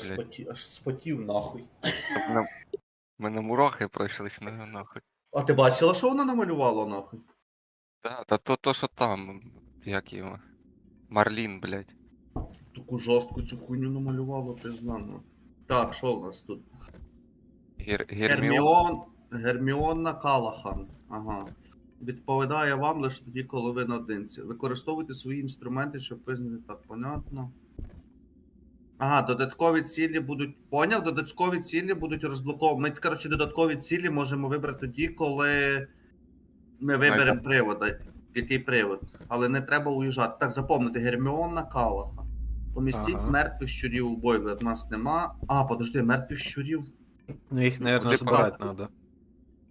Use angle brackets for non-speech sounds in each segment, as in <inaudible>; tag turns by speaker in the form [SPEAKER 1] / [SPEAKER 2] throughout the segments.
[SPEAKER 1] аж,
[SPEAKER 2] блядь.
[SPEAKER 1] споті, аж спотів нахуй.
[SPEAKER 2] Щоб мене, мене мурахи пройшлись на нахуй.
[SPEAKER 1] А ти бачила, що вона намалювала нахуй?
[SPEAKER 2] Та, та то, то, що там, як його. Марлін, блядь.
[SPEAKER 1] Таку жорстку цю хуйню намалювала, пизна. ну. Так, що в нас тут?
[SPEAKER 2] Гер, Герміон.
[SPEAKER 1] Герміон. Герміонна Калахан. Ага. Відповідає вам лише тоді, коли ви наодинці. Використовуйте свої інструменти, щоб визнати так, понятно. Ага, додаткові цілі будуть. Поняв? Додаткові цілі будуть розблоковані. Ми, коротше, додаткові цілі можемо вибрати тоді, коли ми виберемо привода. Який привод. Але не треба уїжджати. Так, запомнити, Герміонна Калаха. Помістіть
[SPEAKER 3] Ага.
[SPEAKER 1] мертвих щурів у бойлер. У нас нема. А, подожди, мертвих щурів.
[SPEAKER 3] Ну їх, наверное,
[SPEAKER 2] куди
[SPEAKER 3] збирати треба.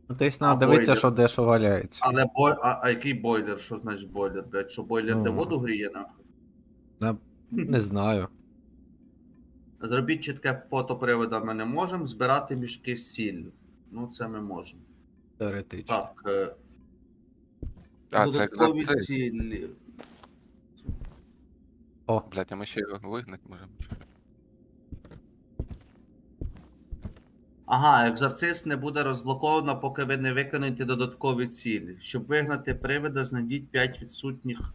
[SPEAKER 3] Ну, тобто треба дивитися, що де що валяється.
[SPEAKER 1] Але бой... а, а який бойлер? Що значить бойлер, блядь? Що бойлер де
[SPEAKER 3] Ну.
[SPEAKER 1] воду гріє нахуй?
[SPEAKER 3] Не знаю.
[SPEAKER 1] Зробіть чітке фото привода ми не можемо. Збирати мішки з сіллю. Ну, це ми можемо.
[SPEAKER 3] Теоретично.
[SPEAKER 1] Так. е,
[SPEAKER 2] А, це
[SPEAKER 1] додаткові
[SPEAKER 2] екзорцист.
[SPEAKER 1] цілі.
[SPEAKER 3] О,
[SPEAKER 2] Блядь, а ми ще його вигнати можемо.
[SPEAKER 1] Ага, екзорцист не буде розблоковано, поки ви не виконуєте додаткові цілі. Щоб вигнати привида, знайдіть 5 відсутніх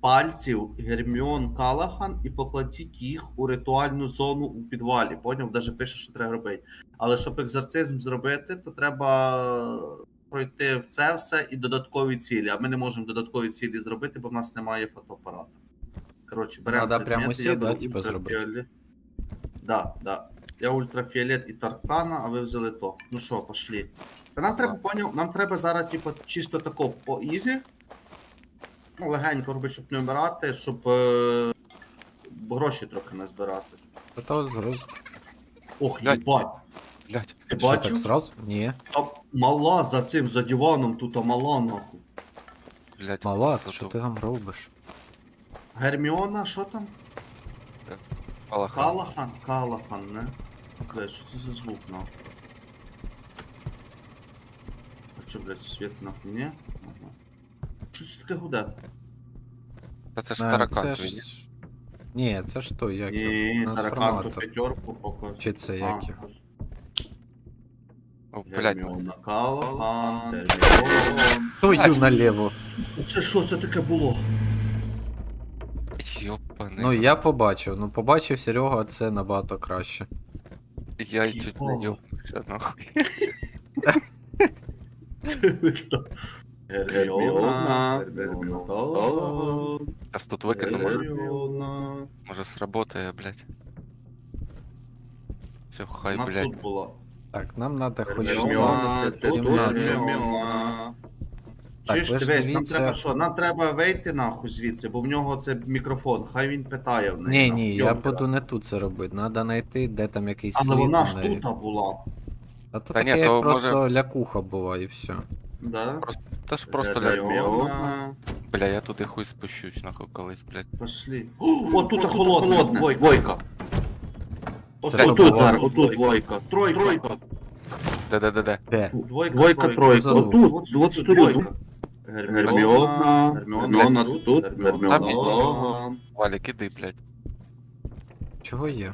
[SPEAKER 1] пальців Герміон Калахан і покладіть їх у ритуальну зону у підвалі. Поняв? Даже пише, що треба робити. Але щоб екзорцизм зробити, то треба пройти в це все і додаткові цілі. А ми не можемо додаткові цілі зробити, бо в нас немає фотоапарату. Коротше, беремо.
[SPEAKER 3] Надо прямо
[SPEAKER 1] я беру
[SPEAKER 3] типу, зробити.
[SPEAKER 1] Да, да. Я ультрафіолет і таркана, а ви взяли то. Ну що, пошли. Та нам треба, поняв, нам треба зараз, типу, чисто тако по ізі. Ну, легенько робити, щоб не вмирати, щоб е... гроші трохи не збирати.
[SPEAKER 3] то то зразу.
[SPEAKER 1] Ох,
[SPEAKER 2] Блядь.
[SPEAKER 1] їбать.
[SPEAKER 2] Блядь,
[SPEAKER 1] Ти
[SPEAKER 3] Що так
[SPEAKER 1] бачив?
[SPEAKER 3] зразу? Ні.
[SPEAKER 1] Там мала за цим, за диваном, тут а мала нахуй.
[SPEAKER 2] блядь.
[SPEAKER 3] Мала,
[SPEAKER 2] це
[SPEAKER 3] що ти там робиш?
[SPEAKER 1] Герміона, що там?
[SPEAKER 2] Калахан.
[SPEAKER 1] Калахан? Калахан, не? Блядь, що це за звук, нахуй? А що, блядь, світ нахуй, ні? Ага. Що це таке гуде?
[SPEAKER 2] Та це ж
[SPEAKER 3] Е,
[SPEAKER 2] таракан
[SPEAKER 3] Це
[SPEAKER 2] твій, ні?
[SPEAKER 3] ж... Ні, це ж той, як його?
[SPEAKER 1] Таракан ту
[SPEAKER 3] Трансформатор.
[SPEAKER 1] п'ятерку поки.
[SPEAKER 3] Чи це як його?
[SPEAKER 2] О, блядь,
[SPEAKER 1] Герміона Калахан, Герміон.
[SPEAKER 3] Наліво.
[SPEAKER 1] Це що це таке було?
[SPEAKER 2] йопаний.
[SPEAKER 3] Ну я побачив, ну побачив Серега, це набагато краще.
[SPEAKER 2] Я й чуть не йобнувся, нахуй.
[SPEAKER 1] Герміона, Герміона
[SPEAKER 2] Зараз тут викинемо,
[SPEAKER 1] Герміона.
[SPEAKER 2] може сработає, блядь. Все, хай,
[SPEAKER 1] Вона
[SPEAKER 2] блядь.
[SPEAKER 1] тут була.
[SPEAKER 3] Так, нам треба хоч
[SPEAKER 1] Герміона, тут. Герміона.
[SPEAKER 3] Так,
[SPEAKER 1] Чуєш,
[SPEAKER 3] ви ж
[SPEAKER 1] дивись, нам
[SPEAKER 3] дивіться.
[SPEAKER 1] треба що? Нам треба вийти нахуй звідси, бо в нього це мікрофон, хай він питає в неї.
[SPEAKER 3] Ні,
[SPEAKER 1] нахуй.
[SPEAKER 3] ні, я
[SPEAKER 1] Йобка.
[SPEAKER 3] буду не тут це робити. Треба знайти, де там якийсь
[SPEAKER 1] Але
[SPEAKER 3] слід
[SPEAKER 1] вона ж
[SPEAKER 3] неї.
[SPEAKER 1] тут була.
[SPEAKER 3] А то
[SPEAKER 2] Та ні,
[SPEAKER 3] таке
[SPEAKER 2] то
[SPEAKER 3] просто лякуха була і все.
[SPEAKER 1] Да?
[SPEAKER 2] Та ж просто ля...
[SPEAKER 1] Герміона.
[SPEAKER 2] Бля, я туди хуй спущусь, нахуй, колись, блядь.
[SPEAKER 1] Пошли. О, тут холодно, двойка. двойка. От,
[SPEAKER 3] Це що
[SPEAKER 1] отут,
[SPEAKER 3] було?
[SPEAKER 1] отут двойка. Тройка. Тройка.
[SPEAKER 2] Де-де-де-де.
[SPEAKER 3] Де?
[SPEAKER 1] Двойка,
[SPEAKER 4] Двойка, тройка. Отут, от сторі.
[SPEAKER 1] Двойка.
[SPEAKER 4] Герміона, Герміона тут,
[SPEAKER 1] Герміона.
[SPEAKER 2] Валік, іди, блядь.
[SPEAKER 3] Чого є?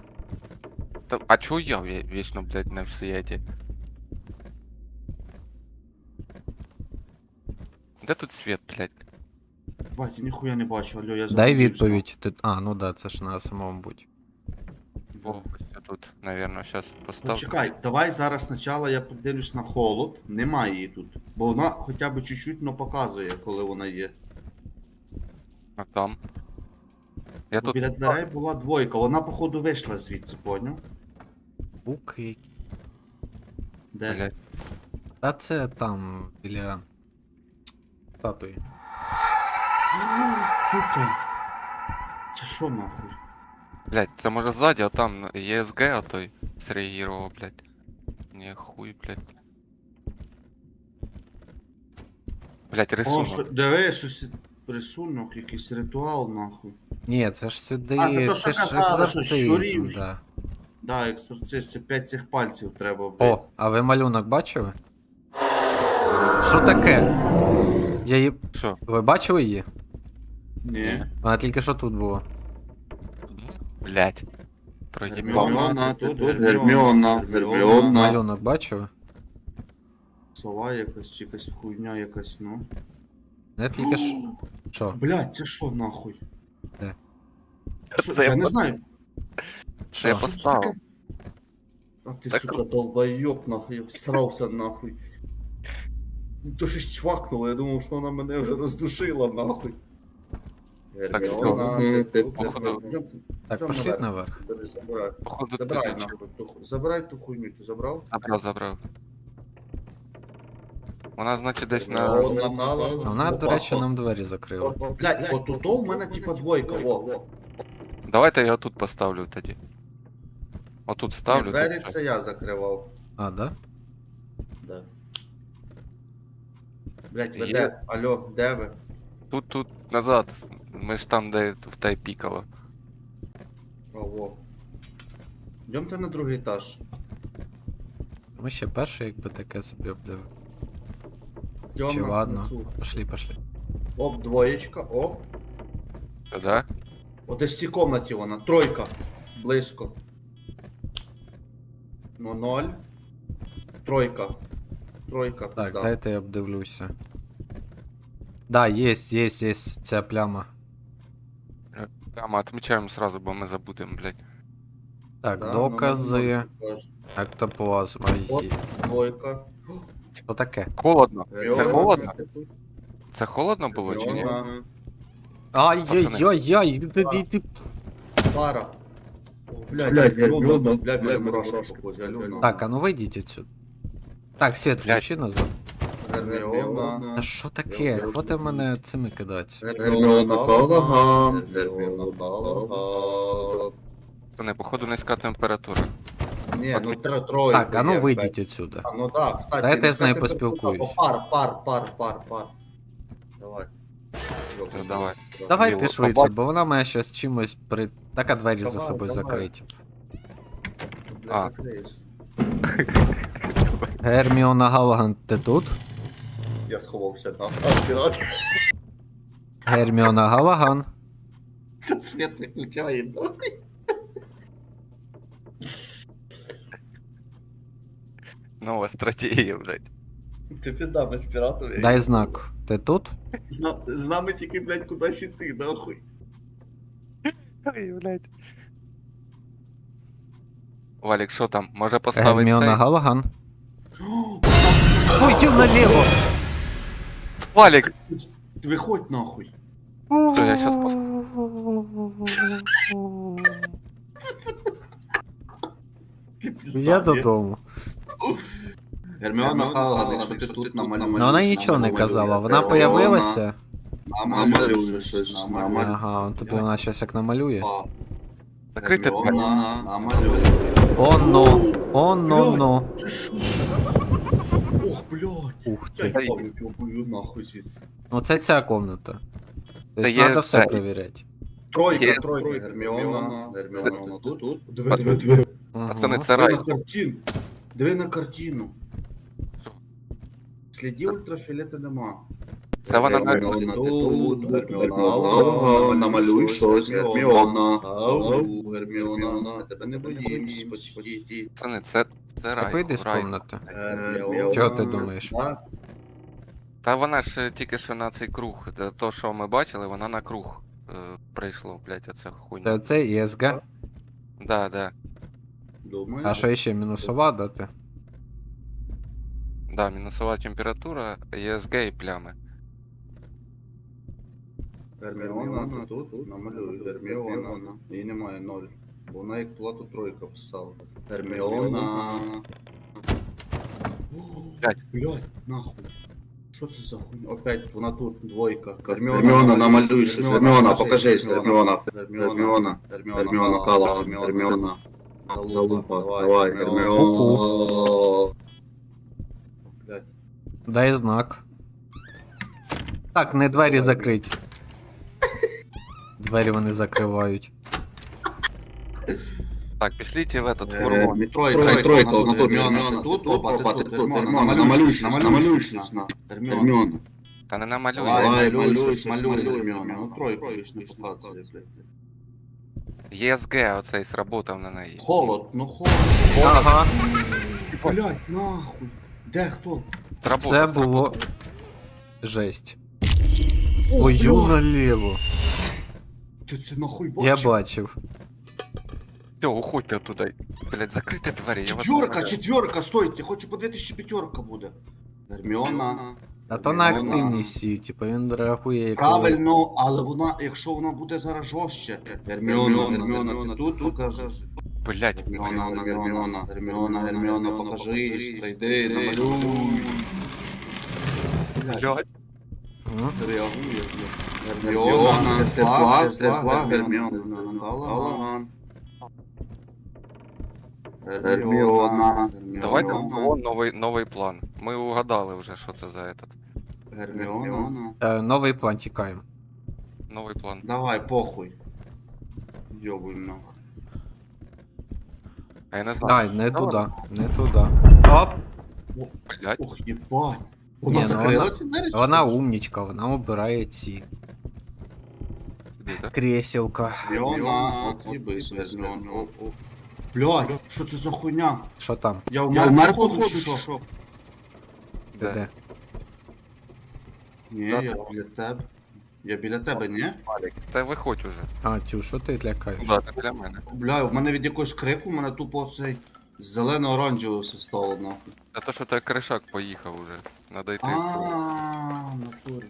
[SPEAKER 2] Та, а чого я вє- вічно, блядь, не в світі? Де тут світ, блядь?
[SPEAKER 1] Бать, я ніхуя не бачу, алло, я
[SPEAKER 3] Дай відповідь. Ти... А, ну да, це ж на самому будь.
[SPEAKER 2] О, ось я тут, наверное, зараз
[SPEAKER 1] Ну,
[SPEAKER 2] поставлю.
[SPEAKER 1] чекай, давай зараз спочатку я подивлюсь на холод. Немає її тут. Бо вона хоча б чуть-чуть но показує, коли вона є.
[SPEAKER 2] А там. Я
[SPEAKER 1] Бо
[SPEAKER 2] тут.
[SPEAKER 1] біля дверей була двойка, вона походу вийшла звідси, поняв?
[SPEAKER 3] Буки які.
[SPEAKER 1] Де?
[SPEAKER 2] Блядь.
[SPEAKER 3] Та це там біля статуї.
[SPEAKER 1] Сука. Це що нахуй?
[SPEAKER 2] Блядь, це може ззаді, а там ЄСГ отой среагував, блядь. Ні, хуй, блядь. Блядь,
[SPEAKER 1] О,
[SPEAKER 2] рисунок.
[SPEAKER 1] що, диви, щось рисунок, якийсь ритуал, нахуй.
[SPEAKER 3] Ні, це ж сюди.
[SPEAKER 1] А, це то, що казали, що
[SPEAKER 3] екзорцизм,
[SPEAKER 1] щурів.
[SPEAKER 3] да.
[SPEAKER 1] Да, екзорцист, це 5 цих пальців треба вбити.
[SPEAKER 3] О, а ви малюнок бачили? Що таке? Я її.
[SPEAKER 2] Що?
[SPEAKER 3] Ви бачили її?
[SPEAKER 1] Ні.
[SPEAKER 3] Вона тільки що тут була.
[SPEAKER 2] Блядь. проїбав.
[SPEAKER 4] Герміона, тут, тут, Герміона, Герміона.
[SPEAKER 3] Малюнок бачили?
[SPEAKER 1] Сова якась, чи якась хуйня якась, ну.
[SPEAKER 3] Я тільки ж. Що? <gasps>
[SPEAKER 1] Блять, це що нахуй?
[SPEAKER 3] Де?
[SPEAKER 1] Що,
[SPEAKER 2] Це
[SPEAKER 1] я
[SPEAKER 2] я
[SPEAKER 1] не
[SPEAKER 2] по-
[SPEAKER 1] знаю.
[SPEAKER 2] Це я
[SPEAKER 3] Що?
[SPEAKER 2] поставив.
[SPEAKER 1] А ти,
[SPEAKER 2] Так-
[SPEAKER 1] сука, долбойоб, нахуй, я всрався нахуй. То щось чвакнуло, я думав, що вона мене вже роздушила, нахуй. Герміона,
[SPEAKER 4] все.
[SPEAKER 1] ти тут,
[SPEAKER 2] Походу.
[SPEAKER 3] Так, пошліть
[SPEAKER 1] наверх. Забирай,
[SPEAKER 2] Походу,
[SPEAKER 1] забирай нахуй, ту ху- забирай ту хуйню, ти забрав?
[SPEAKER 2] забрав, забрав. Вона, значить, десь на.
[SPEAKER 3] А Вона, до речі, нам двері закрила.
[SPEAKER 1] Блять, от тут у мене типа двойка, во, во.
[SPEAKER 2] Давайте я тут поставлю тоді. Отут
[SPEAKER 1] Ні,
[SPEAKER 2] ставлю.
[SPEAKER 1] Двері
[SPEAKER 2] тут
[SPEAKER 1] це я закривав.
[SPEAKER 3] А? Да.
[SPEAKER 1] Блять, ви
[SPEAKER 2] Є.
[SPEAKER 1] де? Алло, де ви?
[SPEAKER 2] Тут, тут назад. Ми ж там, де в те пікало.
[SPEAKER 1] О, во. Йдемте на другий етаж.
[SPEAKER 3] Ми ще перший, якби таке собі обдив.
[SPEAKER 1] Йдем
[SPEAKER 3] Чи
[SPEAKER 1] на-
[SPEAKER 3] ладно?
[SPEAKER 1] цю.
[SPEAKER 3] Пошли, пошли.
[SPEAKER 1] Оп, двоєчка, оп.
[SPEAKER 2] Да?
[SPEAKER 1] О, десь в цій комнаті вона. Тройка. Близько. Ну, ноль. Тройка. Тройка,
[SPEAKER 3] Так,
[SPEAKER 1] пизда.
[SPEAKER 3] дайте я обдивлюся. Да, есть, есть, есть ця пляма.
[SPEAKER 2] Прямо отмічаємо сразу, бо ми забудемо, блядь.
[SPEAKER 3] Так,
[SPEAKER 1] Да,
[SPEAKER 3] докази,
[SPEAKER 1] ну, ну, ну,
[SPEAKER 3] ектоплазма.
[SPEAKER 1] От.
[SPEAKER 3] Є.
[SPEAKER 1] Двойка.
[SPEAKER 3] Що таке?
[SPEAKER 2] Холодно. Це
[SPEAKER 1] Герміона,
[SPEAKER 2] холодно?
[SPEAKER 1] ти тут?
[SPEAKER 2] Це холодно було чи ні?
[SPEAKER 1] Герміона.
[SPEAKER 3] Ай-яй-яй-яй, ти, ти, ти.
[SPEAKER 1] Пара. О, блядь,
[SPEAKER 4] Блядь,
[SPEAKER 1] Альона,
[SPEAKER 4] Альона,
[SPEAKER 1] блядь,
[SPEAKER 4] блядь,
[SPEAKER 1] блядь,
[SPEAKER 4] мурашка
[SPEAKER 1] мурашка похоже, Альона.
[SPEAKER 3] Так, а ну вийдіть отсюда. Так, світ, включи назад.
[SPEAKER 1] Герміона.
[SPEAKER 3] А що таке? Хвати мене цими кидати.
[SPEAKER 4] Герміона Калаган.
[SPEAKER 1] Герміона Калаган.
[SPEAKER 2] Це не, походу, низька температура.
[SPEAKER 1] Ні, ну тро- тройка.
[SPEAKER 3] Так, а ну вийдіть отсюда.
[SPEAKER 1] А, ну так, кстати.
[SPEAKER 3] Дайте я з нею
[SPEAKER 1] кстати,
[SPEAKER 3] поспілкуюсь.
[SPEAKER 1] Пар, пар, пар, пар, пар. Давай.
[SPEAKER 2] Це давай.
[SPEAKER 3] Давайте
[SPEAKER 2] Біло,
[SPEAKER 3] швидше, бо вона мене щас чимось при. Так, а двері за
[SPEAKER 1] Давай,
[SPEAKER 3] собою
[SPEAKER 1] давай.
[SPEAKER 3] закриті.
[SPEAKER 1] Бля,
[SPEAKER 2] А.
[SPEAKER 1] закриєш. <laughs>
[SPEAKER 3] Герміона Галаган, ти тут?
[SPEAKER 1] Я сховався на а, пірат.
[SPEAKER 3] Герміона Галаган.
[SPEAKER 1] Це світ виключає, нахуй.
[SPEAKER 2] Нова стратегія, блядь.
[SPEAKER 1] Ти пізда без піратів.
[SPEAKER 3] Дай знак. Ти тут?
[SPEAKER 1] З, на- з нами тільки, блядь, кудись іти, нахуй.
[SPEAKER 2] Ой, блядь. Валік, що там? Може поставити
[SPEAKER 3] Герміона
[SPEAKER 2] цей?
[SPEAKER 3] Галаган. Йди наліво!
[SPEAKER 2] Валік!
[SPEAKER 1] Ти нахуй.
[SPEAKER 2] Що, я щас пос...
[SPEAKER 3] Я додому.
[SPEAKER 1] Герміона Халаган, якщо ти тут намалюєш.
[SPEAKER 3] Ну вона нічого не казала, вона появилася.
[SPEAKER 1] Намалює щось.
[SPEAKER 3] Ага, тобі вона щас як намалює.
[SPEAKER 2] Закрити двері.
[SPEAKER 1] Герміона намалює.
[SPEAKER 3] Оно, оно, но.
[SPEAKER 1] Це що? Ох, блядь.
[SPEAKER 3] Ух
[SPEAKER 1] Я їбав, я бою нахуй звідси.
[SPEAKER 3] Оце ця комната. Тобто
[SPEAKER 2] є
[SPEAKER 3] треба все
[SPEAKER 2] це.
[SPEAKER 3] перевіряти.
[SPEAKER 1] Тройка,
[SPEAKER 2] Є.
[SPEAKER 1] тройка, Герміона. Герміона тут, тут. Диви, диви, диви.
[SPEAKER 2] Пацани,
[SPEAKER 3] Ага.
[SPEAKER 2] це
[SPEAKER 1] Диви
[SPEAKER 2] рай.
[SPEAKER 1] на картину. Диви на картину. Слідів ультрафіолету нема.
[SPEAKER 2] Це вона на...
[SPEAKER 1] Герміона тут, Герміона
[SPEAKER 4] намалюй щось, Герміона.
[SPEAKER 1] Ау, Герміона, ми тебе не боїмось, почти.
[SPEAKER 2] Пацани, це, це рай.
[SPEAKER 3] вийди з
[SPEAKER 2] рай.
[SPEAKER 3] комнати. Чого ти думаєш?
[SPEAKER 1] Да?
[SPEAKER 2] Та вона ж е, тільки що на цей круг. То, що ми бачили, вона на круг е, прийшло, блядь, оце хуйня.
[SPEAKER 3] Це, це ІСГ.
[SPEAKER 2] Да, да.
[SPEAKER 1] Думаю.
[SPEAKER 3] А що ще мінусова дати?
[SPEAKER 2] Да, мінусова температура, ESG і плями.
[SPEAKER 1] Герміона тут, тут намалюю. Герміона. Її немає ноль. Бо вона як плату тройка писала. Герміона.
[SPEAKER 2] Блядь,
[SPEAKER 1] нахуй. Що це за хуйня? Опять вона тут двойка.
[SPEAKER 4] Герміона, намалюй щось. Герміона, покажись. Герміона.
[SPEAKER 1] Герміона.
[SPEAKER 4] Герміона Калаган. Герміона. Залупа. Давай, Герміона.
[SPEAKER 3] Дай знак. Так, не двері закриті. Двері вони закривають.
[SPEAKER 2] Так, пішліть в этот
[SPEAKER 4] Е,
[SPEAKER 2] фургон.
[SPEAKER 1] Тройка,
[SPEAKER 4] Тройка, вона тут, Герміона. Тут, опа, ти тут, Герміона. Намалюй щось, намалюй щось. на.
[SPEAKER 1] Герміона.
[SPEAKER 4] Герміона.
[SPEAKER 2] Та не намалюй.
[SPEAKER 1] Давай,
[SPEAKER 4] Давай,
[SPEAKER 1] малюй,
[SPEAKER 4] малюй,
[SPEAKER 1] щось, малюй,
[SPEAKER 4] малюй,
[SPEAKER 1] Герміона.
[SPEAKER 4] Герміона.
[SPEAKER 1] Ну, тройку ж не показує, блядь.
[SPEAKER 2] ESG оцей сработав на неї.
[SPEAKER 1] Холод, ну холод.
[SPEAKER 3] Ага.
[SPEAKER 1] Блять, нахуй. Де хто?
[SPEAKER 2] Сработав,
[SPEAKER 3] Це було.
[SPEAKER 2] сработав.
[SPEAKER 3] Жесть.
[SPEAKER 1] Ох,
[SPEAKER 3] Ой,
[SPEAKER 1] блядь,
[SPEAKER 3] наліво.
[SPEAKER 1] Ти це нахуй
[SPEAKER 3] Я
[SPEAKER 1] бачив?
[SPEAKER 2] Все, уходьте туди. Блять, закрийте двері, я вас
[SPEAKER 1] Четверка,
[SPEAKER 2] умоляю.
[SPEAKER 1] четверка, стойте, хочу що п'ятерка буде. Герміона.
[SPEAKER 3] А то на
[SPEAKER 1] Герміона.
[SPEAKER 3] активність, типу, він реагує як.
[SPEAKER 1] Правильно, але вона, якщо вона буде зараз жорстче. Герміона, Герміона, ти тут покажи.
[SPEAKER 2] Блять,
[SPEAKER 1] Герміона, Герміона, Герміона, Герміона, покажи, прийди, намалюй. Блядь,
[SPEAKER 3] М?
[SPEAKER 1] реагує, блядь. Герміона, Тесла, Тесла, Герміона, Галаган. Герміона,
[SPEAKER 2] давайте
[SPEAKER 1] Герміона,
[SPEAKER 2] о, новий, новий план. Ми угадали вже, що це за этот.
[SPEAKER 1] Герміона.
[SPEAKER 3] Е, Новий план тікаємо.
[SPEAKER 2] Новий план.
[SPEAKER 1] Давай, похуй. Йобуй нахуй.
[SPEAKER 2] А я не знаю.
[SPEAKER 3] Ай, не
[SPEAKER 2] що
[SPEAKER 3] туди, не туди. Оп!
[SPEAKER 2] Блять,
[SPEAKER 1] Ох, єбать.
[SPEAKER 3] Ні,
[SPEAKER 1] Вона
[SPEAKER 3] ну
[SPEAKER 1] закрила
[SPEAKER 3] вона-
[SPEAKER 1] ці двері? чи
[SPEAKER 3] Вона
[SPEAKER 1] що?
[SPEAKER 3] умнічка, вона обирає ці
[SPEAKER 2] сюди, да?
[SPEAKER 3] кріселка.
[SPEAKER 1] Герміона, от їбись, Герміона. О, о. Блядь, що це за хуйня?
[SPEAKER 3] Що там?
[SPEAKER 1] Я
[SPEAKER 4] Я
[SPEAKER 1] вмер походу, чи
[SPEAKER 4] чи
[SPEAKER 1] що?
[SPEAKER 3] Де?
[SPEAKER 2] Де?
[SPEAKER 1] Ні,
[SPEAKER 2] Да,
[SPEAKER 1] я біля тебе. Я біля тебе, ні?
[SPEAKER 2] Малік, Та виходь уже.
[SPEAKER 3] А, тю, що ти лякаєш?
[SPEAKER 2] Ну да, ти біля мене.
[SPEAKER 1] Бля, в мене від якогось крику, в мене тупо цей зелено-оранжевий все стало нахуй.
[SPEAKER 2] Та то, що той кришак поїхав уже. Надо йти.
[SPEAKER 1] А, натурі.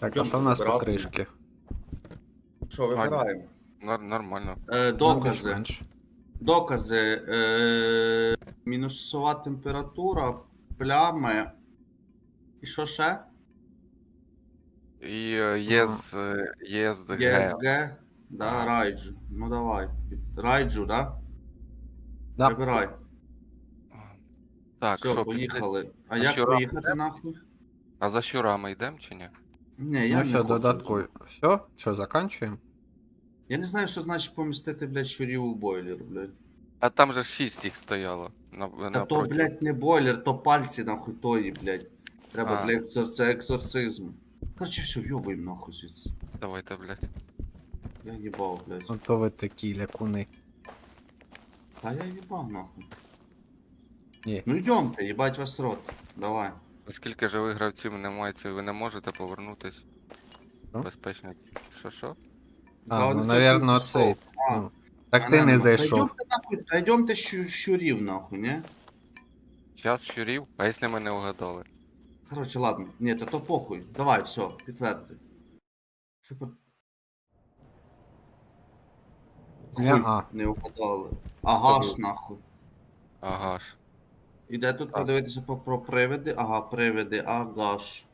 [SPEAKER 3] Так, а що в нас по кришки?
[SPEAKER 1] Що, вибираємо?
[SPEAKER 2] Нар- нормально.
[SPEAKER 1] Е, докази. Докази. Е, мінусова температура, плями. І що ще?
[SPEAKER 2] І е, ЄС, е, ЄСГ.
[SPEAKER 1] ЄСГ. Да, райджу. Ну давай. Райджу, да?
[SPEAKER 3] Да.
[SPEAKER 1] Вибирай.
[SPEAKER 2] Так,
[SPEAKER 1] Все,
[SPEAKER 2] що,
[SPEAKER 1] поїхали. А
[SPEAKER 2] А
[SPEAKER 1] як
[SPEAKER 2] що,
[SPEAKER 1] поїхати нахуй?
[SPEAKER 2] А за щурами йдемо чи ні?
[SPEAKER 1] Ні, я
[SPEAKER 3] Ну
[SPEAKER 1] не
[SPEAKER 3] все,
[SPEAKER 1] хочу.
[SPEAKER 3] додатково. Все, що, заканчуємо?
[SPEAKER 1] Я не знаю, що значить помістити, блядь, щурів у бойлер, блядь.
[SPEAKER 2] А там же шість їх стояло. На,
[SPEAKER 1] Та то, блядь, не бойлер, то пальці нахуй тої, блядь. Треба
[SPEAKER 2] А.
[SPEAKER 1] для екзор... це екзорцизм. Короче, все, йобуємо нахуй звідси.
[SPEAKER 2] Давайте, блядь.
[SPEAKER 1] Я їбав, блядь.
[SPEAKER 3] Ото ви такі лякуни.
[SPEAKER 1] Та я їбав нахуй.
[SPEAKER 3] Ні.
[SPEAKER 1] Ну йдемте, їбать вас рот. Давай.
[SPEAKER 2] Оскільки живих гравців немає, це ви не можете повернутись.
[SPEAKER 3] Що?
[SPEAKER 2] Безпечно. Що що?
[SPEAKER 3] А, ну,
[SPEAKER 1] не
[SPEAKER 3] цей.
[SPEAKER 1] А,
[SPEAKER 3] Ну, так
[SPEAKER 1] а,
[SPEAKER 3] ти не зайшов.
[SPEAKER 1] Та йдемте нахуй, та йдемте щу, щурів нахуй, не?
[SPEAKER 2] Час щурів, а якщо ми не угадали?
[SPEAKER 1] Короче, ладно. Ні, то то похуй. Давай, все, підтверди. Хуй,
[SPEAKER 3] Ня-а.
[SPEAKER 1] не угадали. Ага ж нахуй.
[SPEAKER 2] Ага ж.
[SPEAKER 1] Іде тут
[SPEAKER 2] Так.
[SPEAKER 1] подивитися по, про привиди. Ага, привиди, ага ж.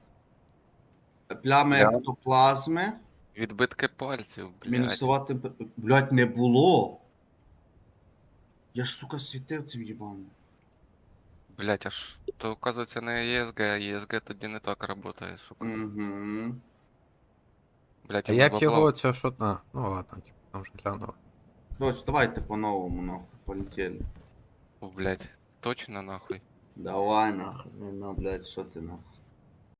[SPEAKER 1] Плями
[SPEAKER 2] Я-
[SPEAKER 1] ектоплазми.
[SPEAKER 2] Відбитки пальців, блядь.
[SPEAKER 1] Мінусова температура. Блять, не було. Я ж, сука, світив цим їбаним.
[SPEAKER 2] Блять, аж то оказується не ЄСГ, а ЄСГ тоді не так працює, сука.
[SPEAKER 1] Угу.
[SPEAKER 2] Блять,
[SPEAKER 3] А як його це що. А, ну ладно, типу, там вже глянули.
[SPEAKER 1] Короче, давайте по-новому, нахуй, полетели.
[SPEAKER 2] Блять, точно нахуй.
[SPEAKER 1] Давай, нахуй. Ну, ну, блядь, що ти нахуй.